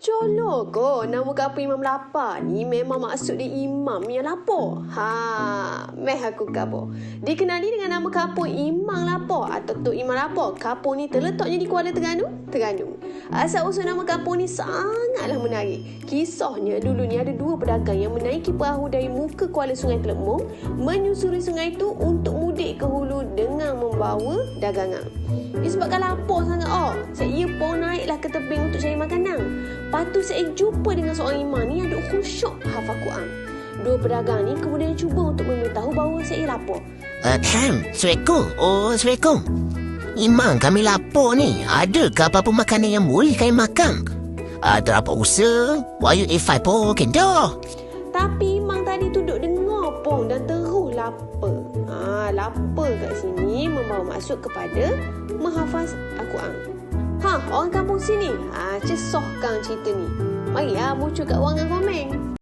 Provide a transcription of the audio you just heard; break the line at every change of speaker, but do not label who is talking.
Colok ko nama kapu Imam Lapar ni memang maksud dia Imam yang lapar. Ha, meh aku kapo. Dikenali dengan nama kapu Imam Lapar atau Tok Imam Lapar. Kapu ni terletaknya di Kuala Terengganu, Terengganu. Asal usul nama kapu ni sangatlah menarik. Kisahnya dulu ni ada dua pedagang yang menaiki perahu dari muka Kuala Sungai Teluk Mung menyusuri sungai itu untuk mudik ke hulu dengan membawa dagangan. Disebabkan lapar sangat oh, saya tu saya jumpa dengan seorang imam ni yang duk khusyuk hafal Quran. Dua pedagang ni kemudian cuba untuk memberitahu bahawa saya lapar.
Ahem, Assalamualaikum. Oh, Assalamualaikum. Imam kami lapar ni. Adakah apa-apa makanan yang boleh kami makan? Ada apa usaha? Why you A5 pun kena.
Tapi imam tadi tu duk dengar pong dan terus lapar. Ha, lapar kat sini membawa maksud kepada menghafaz Al-Quran. Ha, orang kampung sini. Ha, cesahkan cerita ni. Marilah muncul kat ruangan korang.